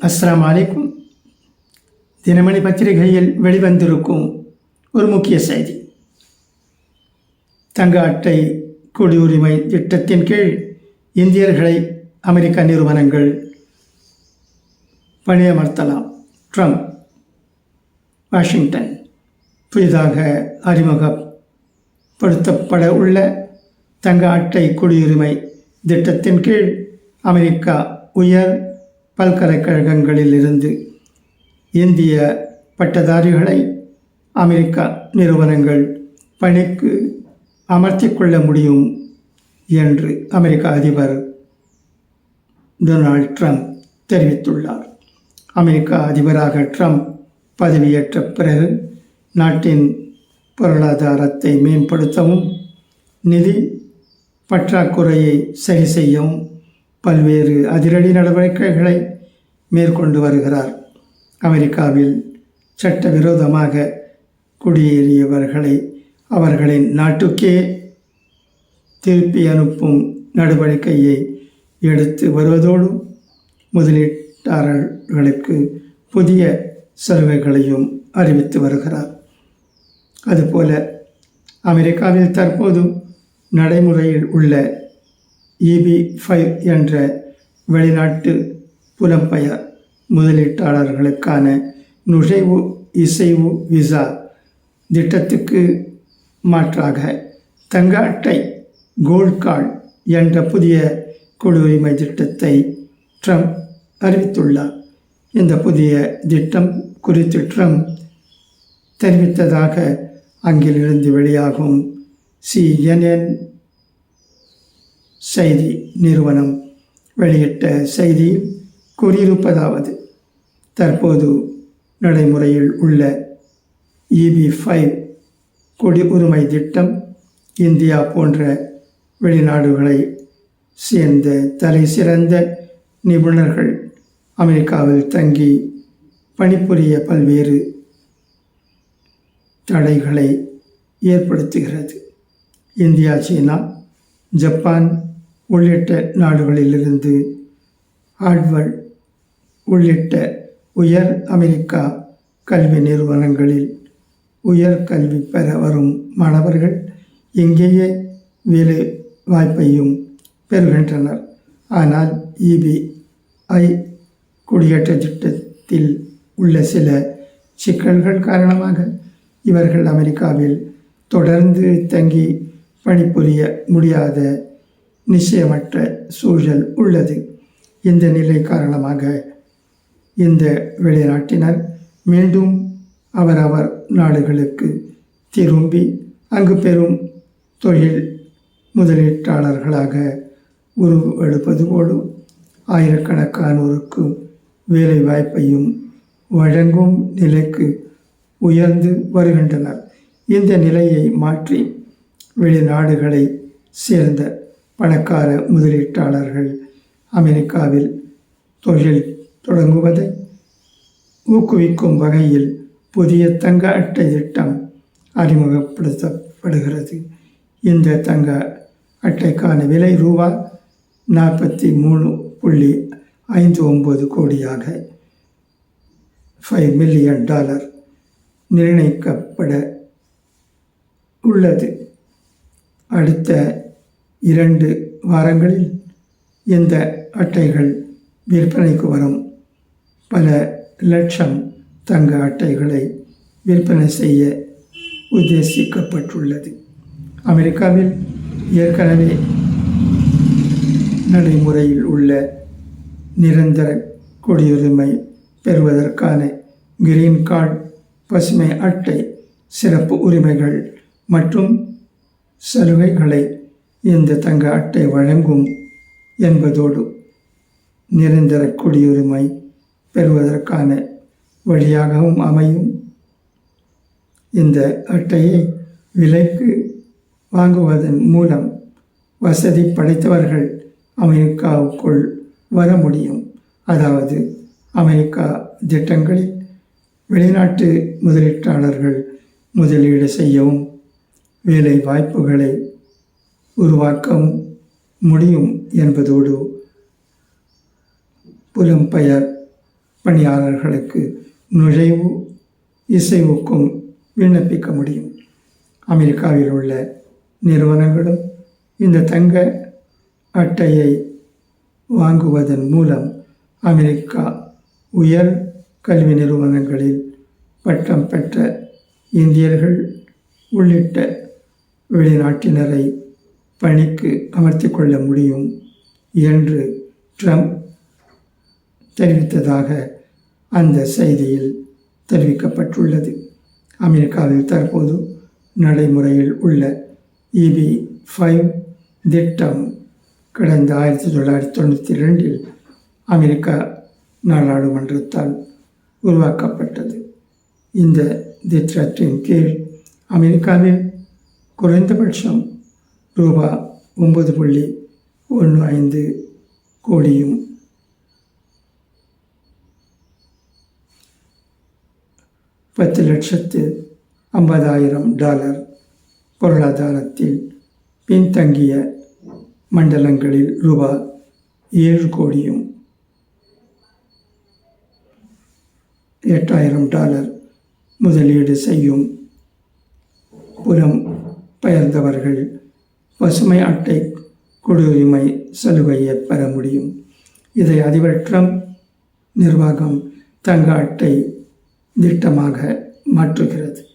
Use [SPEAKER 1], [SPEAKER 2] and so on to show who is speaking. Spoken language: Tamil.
[SPEAKER 1] அஸ்லாம் அலைக்கும். தினமணி பத்திரிகையில் வெளிவந்திருக்கும் ஒரு முக்கிய செய்தி. தங்க அட்டை குடியுரிமை திட்டத்தின் கீழ் இந்தியர்களை அமெரிக்க நிறுவனங்கள் பணியமர்த்தலாம். ட்ரம்ப் வாஷிங்டன் புதிதாக அறிமுகப்படுத்தப்பட உள்ள தங்க அட்டை குடியுரிமை திட்டத்தின் கீழ் அமெரிக்கா உயர் பல்கலைக்கழகங்களில் இருந்து இந்திய பட்டதாரிகளை அமெரிக்கா நிறுவனங்கள் பணிக்கு அமர்த்தி கொள்ள முடியும் என்று அமெரிக்க அதிபர் டொனால்ட் ட்ரம்ப் தெரிவித்துள்ளார். அமெரிக்க அதிபராக ட்ரம்ப் பதவியேற்ற பிறகு நாட்டின் பொருளாதாரத்தை மேம்படுத்தவும் நிதி பற்றாக்குறையை சரி செய்யவும் பல்வேறு அதிரடி நடவடிக்கைகளை மேற்கொண்டு வருகிறார். அமெரிக்காவில் சட்டவிரோதமாக குடியேறியவர்களை அவர்களின் நாட்டுக்கே திருப்பி அனுப்பும் நடவடிக்கையை எடுத்து வருவதோடு முதலீட்டாளர்களுக்கு புதிய சலுகைகளையும் அறிவித்து வருகிறார். அதுபோல அமெரிக்காவில் தற்போது நடைமுறையில் உள்ள இபி ஃபைவ் என்ற வெளிநாட்டு புலம்பெயர் முதலீட்டாளர்களுக்கான நுழைவு இசைவு விசா திட்டத்துக்கு மாற்றாக தங்க அட்டை கோல்ட் கார்டு என்ற புதிய குடியுரிமை திட்டத்தை ட்ரம்ப் அறிவித்துள்ளார். இந்த புதிய திட்டம் குறித்து ட்ரம்ப் தெரிவித்ததாக அங்கிலிருந்து வெளியாகும் சிஎன்என் செய்தி நிறுவனம். வெளியிட்ட செய்தியில் கூறியிருப்பதாவது தற்போது நடைமுறையில் உள்ள இபி ஃபைவ் குடியுரிமை திட்டம் இந்தியா போன்ற வெளிநாடுகளை சேர்ந்த தலை சிறந்த நிபுணர்கள் அமெரிக்காவில் தங்கி பணிபுரிய பல்வேறு தடைகளை ஏற்படுத்துகிறது. இந்தியா சீனா ஜப்பான் உள்ளிட்ட நாடுகளிலிருந்து ஹார்ட்வர்ட் உள்ளிட்ட உயர் அமெரிக்கா கல்வி நிறுவனங்களில் உயர் கல்வி பெற வரும் மாணவர்கள் இங்கேயே வேலை வாய்ப்பையும் பெறுகின்றனர். ஆனால் இபிஐ குடியேற்ற திட்டத்தில் உள்ள சில சிக்கல்கள் காரணமாக இவர்கள் அமெரிக்காவில் தொடர்ந்து தங்கி பணிபுரிய முடியாத நிச்சயமற்ற சூழல் உள்ளது. இந்த நிலை காரணமாக இந்த வெளிநாட்டினர் மீண்டும் அவரவர் நாடுகளுக்கு திரும்பி அங்கு பெறும் தொழில் முதலீட்டாளர்களாக உருவெடுப்பது ஆயிரக்கணக்கானோருக்கு வேலை வாய்ப்பையும் வழங்கும் நிலைக்கு உயர்ந்து வருகின்றனர். இந்த நிலையை மாற்றி வெளிநாடுகளை சேர்ந்த பணக்கார முதலீட்டாளர்கள் அமெரிக்காவில் தொழில் தொடங்குவதை ஊக்குவிக்கும் வகையில் புதிய தங்க அட்டை திட்டம் அறிமுகப்படுத்தப்படுகிறது. இந்த தங்க அட்டைக்கான விலை ரூபா நாற்பத்தி மூணு புள்ளி ஐந்து ஒம்பது கோடியாக ஃபைவ் மில்லியன் டாலர் நிர்ணயிக்கப்பட உள்ளது. அடுத்த இரண்டு வாரங்களில் இந்த அட்டைகள் விற்பனைக்கு வரும்? பல லட்சம் தங்க அட்டைகளை விற்பனை செய்ய உத்தேசிக்கப்பட்டுள்ளது. அமெரிக்காவில் ஏற்கனவே நடைமுறையில் உள்ள நிரந்தர குடியுரிமை பெறுவதற்கான கிரீன் கார்டு பசுமை அட்டை சிறப்பு உரிமைகள் மற்றும் சலுகைகளை இந்த தங்க அட்டை வழங்கும் என்பதோடு நிரந்தர குடியுரிமை பெறுவதற்கான வழியாகவும் அமையும். இந்த அட்டையை விலைக்கு வாங்குவதன் மூலம் வசதி படைத்தவர்கள் அமெரிக்காவுக்குள் வர முடியும். அதாவது அமெரிக்கா திட்டங்களில் வெளிநாட்டு முதலீட்டாளர்கள் முதலீடு செய்யவும் வேலை வாய்ப்புகளை உருவாக்க முடியும் என்பதோடு புலம்பெயர் பணியாளர்களுக்கு நுழைவு இசைவுக்கும் விண்ணப்பிக்க முடியும். அமெரிக்காவில் உள்ள நிறுவனங்களும் இந்த தங்க அட்டையை வாங்குவதன் மூலம் அமெரிக்கா உயர் கல்வி நிறுவனங்களில் பட்டம் பெற்ற இந்தியர்கள் உள்ளிட்ட வெளிநாட்டினரை பணிக்கு அமர்த்தி கொள்ள முடியும் என்று ட்ரம்ப் தெரிவித்ததாக அந்த செய்தியில் தெரிவிக்கப்பட்டுள்ளது. அமெரிக்காவில் தற்போது நடைமுறையில் உள்ள இபி ஃபைவ் திட்டம் கடந்த ஆயிரத்தி தொள்ளாயிரத்தி தொண்ணூற்றி ரெண்டில் அமெரிக்கா நாடாளுமன்றத்தால் உருவாக்கப்பட்டது. இந்த திட்டத்தின் கீழ் அமெரிக்காவில் குறைந்தபட்சம் ரூபா ஒன்பது புள்ளி ஒன்று ஐந்து கோடியும். பத்து லட்சத்து ஐம்பதாயிரம் டாலர் பொருளாதாரத்தில் பின்தங்கிய மண்டலங்களில் ரூபா ஏழு கோடியும். எட்டாயிரம் டாலர் முதலீடு செய்யும் புறம் பெயர்ந்தவர்கள் பசுமை அட்டை குடியுரிமை சலுகையை பெற முடியும். இதை அதிபர் ட்ரம்ப் நிர்வாகம் தங்க அட்டை திட்டமாக மாற்றுகிறது.